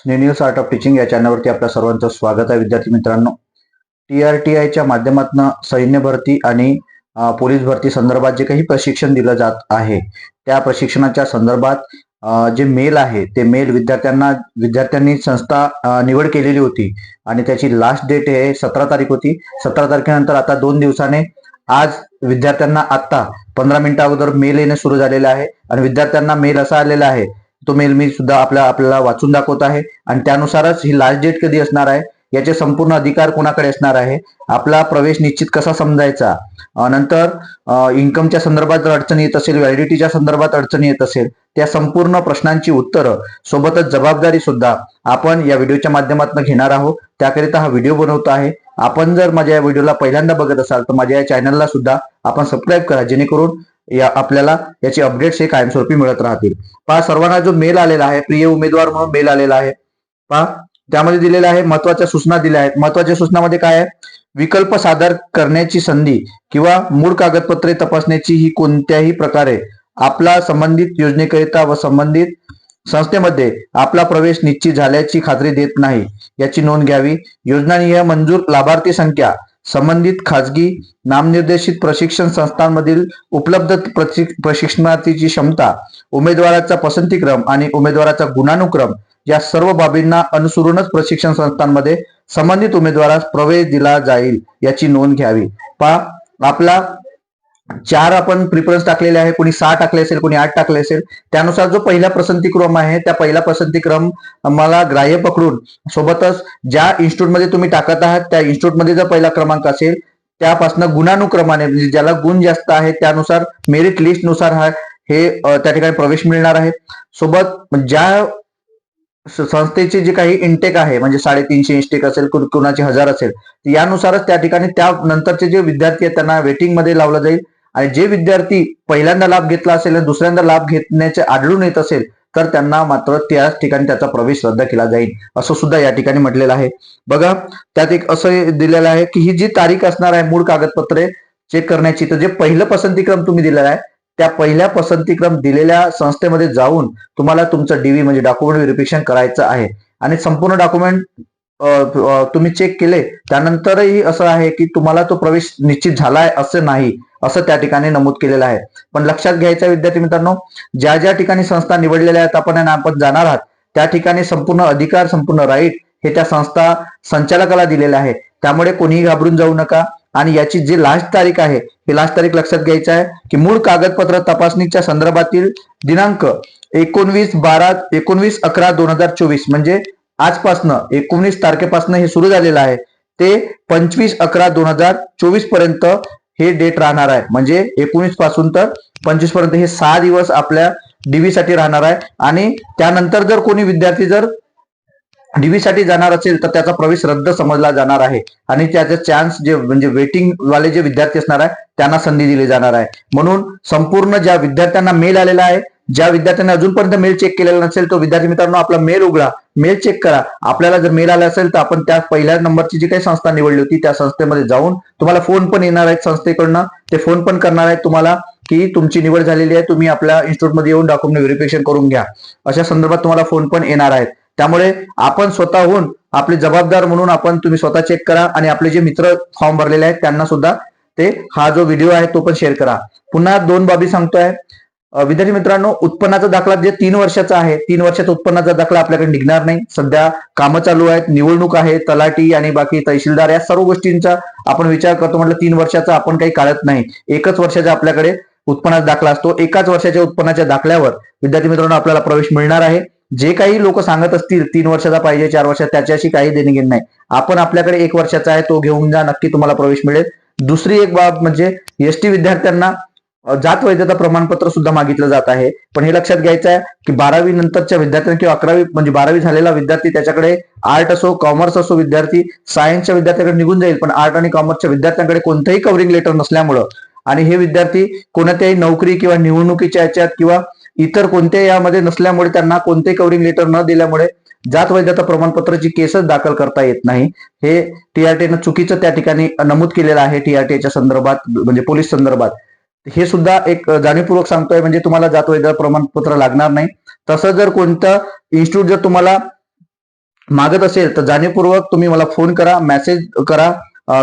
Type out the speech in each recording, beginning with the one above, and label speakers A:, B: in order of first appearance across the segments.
A: स्नेनियल art of teaching या चॅनलवरती आपल्या सर्वांचं स्वागत आहे. विद्यार्थी मित्रांनो टी आर टी आयच्या माध्यमातून सैन्य भरती आणि पोलीस भरती संदर्भात जे काही प्रशिक्षण दिलं जात आहे त्या प्रशिक्षणाच्या संदर्भात जे मेल आहे ते मेल विद्यार्थ्यांना विद्यार्थ्यांनी संस्था निवड केलेली होती आणि त्याची लास्ट डेट हे सतरा तारीख होती. सतरा तारखेनंतर आता दोन दिवसाने आज विद्यार्थ्यांना आत्ता पंधरा मिनिटा अगोदर मेल येणे सुरू झालेलं आहे आणि विद्यार्थ्यांना मेल असा आलेला आहे तो मेल मी सुद्धा आपल्या आपल्याला वाचून दाखवत आहे. आणि त्यानुसारच ही लास्ट डेट कधी असणार आहे? याचे संपूर्ण अधिकार कोणाकडे असणार आहे? आपला प्रवेश निश्चित कसा समजायचा? नंतर इन्कमच्या संदर्भात जर अडचणी येत असेल व्हॅलिडिटीच्या संदर्भात अडचणी येत असेल त्या संपूर्ण प्रश्नांची उत्तरं सोबतच जबाबदारी सुद्धा आपण या व्हिडिओच्या माध्यमातून घेणार आहोत. त्याकरिता हा व्हिडिओ बनवतो आहे. आपण जर माझ्या या व्हिडिओला पहिल्यांदा बघत असाल तर माझ्या या चॅनलला सुद्धा आपण सबस्क्राईब करा जेणेकरून या आपल्याला याचे अपडेट्स हे कायमस्वरूपी मिळत राहतील. पहा सर्वांना जो मेल आलेला आहे प्रिय उमेदवार म्हणून मेल आलेला आहे. पहा त्यामध्ये दिलेला आहे महत्त्वाच्या सूचना दिल्या आहेत. महत्त्वाच्या सूचनामध्ये काय आहे? विकल्प सादर करण्याची संधी किंवा मूळ कागदपत्रे तपासण्याची ही कोणत्याही प्रकारे आपला संबंधित योजनेकरिता व संबंधित संस्थेमध्ये आपला प्रवेश निश्चित झाल्याची खात्री देत नाही. याची नोंद घ्यावी. योजना नियम मंजूर लाभार्थी संख्या संबंधित खाजगी नामनिर्देशित प्रशिक्षण संस्थांमधील उपलब्ध प्रशिक्षणार्थीची क्षमता उमेदवाराचा पसंतीक्रम आणि उमेदवाराचा गुणानुक्रम या सर्व बाबींना अनुसरूनच प्रशिक्षण संस्थांमध्ये संबंधित उमेदवारास प्रवेश दिला जाईल याची नोंद घ्यावी. पहा आपला चार आपण प्रिफरन्स टाकलेले आहे. कोणी सहा टाकले असेल कोणी आठ टाकले असेल त्यानुसार जो पहिला पसंतीक्रम आहे त्या पहिला पसंतीक्रम मला ग्राह्य पकडून सोबतच ज्या इन्स्टिट्यूटमध्ये तुम्ही टाकत आहात त्या इन्स्टिट्यूटमध्ये जर पहिला क्रमांक असेल त्यापासून गुणानुक्रमाने म्हणजे ज्याला गुण जास्त आहे त्यानुसार मेरिट लिस्टनुसार हा हे त्या ठिकाणी प्रवेश मिळणार आहे. सोबत ज्या संस्थेचे जे काही इंटेक आहे म्हणजे साडेतीनशे इंटेक असेल कुण- कुणाचे हजार असेल यानुसारच त्या ठिकाणी त्या नंतरचे जे विद्यार्थी आहेत त्यांना वेटिंगमध्ये लावलं जाईल. आणि जे विद्यार्थी पहिल्यांदा लाभ घेतला असेल आणि दुसऱ्यांदा लाभ घेण्याचे आढळून येत असेल तर त्यांना मात्र त्याच ठिकाणी त्याचा प्रवेश रद्द केला जाईल. असं सुद्धा या ठिकाणी म्हटलेलं आहे. बघा त्यात एक असं दिलेलं आहे की ही जी तारीख असणार आहे मूळ कागदपत्रे चेक करण्याची तर जे पहिलं पसंतीक्रम तुम्ही दिलेलं आहे त्या पहिल्या पसंतीक्रम दिलेल्या संस्थेमध्ये जाऊन तुम्हाला तुमचं डीव्ही म्हणजे डॉक्युमेंट व्हेरिफिकेशन करायचं आहे. आणि संपूर्ण डॉक्युमेंट तुम्ही चेक केले त्यानंतरही असं आहे की तुम्हाला तो प्रवेश निश्चित झालाय असं नाही. असं त्या ठिकाणी नमूद केलेलं आहे. पण लक्षात घ्यायचं विद्यार्थी मित्रांनो ज्या ज्या ठिकाणी संस्था निवडलेल्या आहेत आपण आपण जाणार आहात त्या ठिकाणी संपूर्ण अधिकार संपूर्ण राईट हे त्या संस्था संचालकाला दिलेले आहे. त्यामुळे कोणीही घाबरून जाऊ नका. आणि याची जी लास्ट तारीख आहे ही लास्ट तारीख लक्षात घ्यायची आहे की मूळ कागदपत्र तपासणीच्या संदर्भातील दिनांक एकोणवीस बारा एकोणवीस अकरा दोन हजार चोवीस म्हणजे आजपासनं एकोणीस तारखेपासून हे सुरू झालेलं आहे. ते पंचवीस अकरा दोन हजार चोवीसपर्यंत हे डेट राहणार आहे. म्हणजे एकोणीसपासून तर पंचवीसपर्यंत हे सहा दिवस आपल्या डीव्ही साठी राहणार आहे. आणि त्यानंतर जर कोणी विद्यार्थी जर डीव्ही साठी जाणार असेल तर त्याचा प्रवेश रद्द समजला जाणार आहे. आणि त्याचे चान्स जे म्हणजे वेटिंग वाले जे विद्यार्थी असणार आहे त्यांना संधी दिली जाणार आहे. म्हणून संपूर्ण ज्या विद्यार्थ्यांना मेल आलेला आहे ज्या विद्यार्थ्यांनी अजूनपर्यंत मेल चेक केलेला नसेल तो विद्यार्थी मित्रांनो आपला मेल उघडा. मेल चेक करा. आपल्याला जर मेल आला असेल तर आपण त्या पहिल्या नंबरची जी काही संस्था निवडली होती त्या संस्थेमध्ये जाऊन तुम्हाला फोन पण येणार आहेत संस्थेकडनं. ते फोन पण करणार आहेत तुम्हाला की तुमची निवड झालेली आहे तुम्ही आपल्या इन्स्टिट्यूटमध्ये येऊन डॉक्युमेंट व्हेरिफिकेशन करून घ्या. अशा संदर्भात तुम्हाला फोन पण येणार आहेत. त्यामुळे आपण स्वतःहून आपले जबाबदार म्हणून आपण तुम्ही स्वतः चेक करा आणि आपले जे मित्र फॉर्म भरलेले आहेत त्यांना सुद्धा ते हा जो व्हिडिओ आहे तो पण शेअर करा. पुन्हा दोन बाबी सांगतोय. विद्यार्थी मित्रांनो उत्पन्नाचा दाखला जे तीन वर्षाचा आहे तीन वर्षाचा उत्पन्नाचा दाखला आपल्याकडे निघणार नाही. सध्या कामं चालू आहेत निवडणूक आहे तलाठी आणि बाकी तहसीलदार या सर्व गोष्टींचा आपण विचार करतो. म्हटलं तीन वर्षाचा आपण काही काढत नाही. एकच वर्षाचा आपल्याकडे उत्पन्नाचा दाखला असतो. एकाच वर्षाच्या उत्पन्नाच्या दाखल्यावर विद्यार्थी मित्रांनो आपल्याला प्रवेश मिळणार आहे. जे काही लोक सांगत असतील तीन वर्षाचा पाहिजे चार वर्षात त्याच्याशी काही देणे घेणे नाही. आपण आपल्याकडे एक वर्षाचा आहे तो घेऊन जा नक्की तुम्हाला प्रवेश मिळेल. दुसरी एक बाब म्हणजे एसटी विद्यार्थ्यांना जात वैधता प्रमाणपत्र सुद्धा मागितलं जात आहे. पण हे लक्षात घ्यायचं आहे की बारावी नंतरच्या विद्यार्थ्यांना किंवा अकरावी म्हणजे बारावी झालेला विद्यार्थी त्याच्याकडे आर्ट असो कॉमर्स असो विद्यार्थी सायन्सच्या विद्यार्थ्याकडे निघून जाईल. पण आर्ट आणि कॉमर्सच्या विद्यार्थ्यांकडे कोणतंही कव्हरिंग लेटर नसल्यामुळं. आणि हे विद्यार्थी कोणत्याही नोकरी किंवा निवडणुकीच्या याच्यात किंवा इतर कोणत्याही यामध्ये नसल्यामुळे त्यांना कोणतेही कव्हरिंग लेटर न दिल्यामुळे जात वैधता प्रमाणपत्राची केसच दाखल करता येत नाही. हे टीआरटीनं चुकीचं त्या ठिकाणी नमूद केलेलं आहे टीआरटीच्या संदर्भात म्हणजे पोलीस संदर्भात. हे सुद्धा एक जाणीवपूर्वक सांगतोय म्हणजे तुम्हाला जात वैधता प्रमाणपत्र लागणार नाही. तसं जर कोणतं इन्स्टिट्यूट जर तुम्हाला मागत असेल तर जाणीवपूर्वक तुम्ही मला फोन करा मेसेज करा.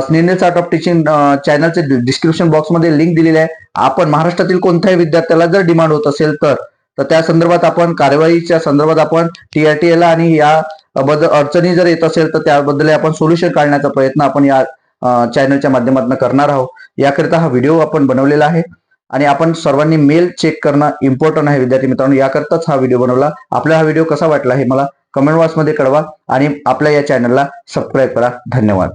A: स्नेनेल आर्ट ऑफ टीचिंग चॅनलचे डिस्क्रिप्शन बॉक्समध्ये लिंक दिलेली आहे. आपण महाराष्ट्रातील कोणत्याही विद्यार्थ्याला जर डिमांड होत असेल तर तर त्या संदर्भात आपण कारवाईच्या संदर्भात आपण टीआरटीएला आणि या बद्दल अडचणी जर येत असेल तर त्याबद्दल आपण सोल्युशन काढण्याचा प्रयत्न आपण या चॅनलच्या माध्यमातून करणार आहोत. याकरिता हा व्हिडिओ आपण बनवलेला आहे. आणि आपण सर्वांनी मेल चेक करणं इम्पॉर्टंट आहे. विद्यार्थी मित्रांनो याकरताच हा व्हिडिओ बनवला. आपला हा व्हिडिओ कसा वाटला हे मला कमेंट बॉक्समध्ये कळवा. आणि आपल्या या चॅनलला सबस्क्राईब करा. धन्यवाद.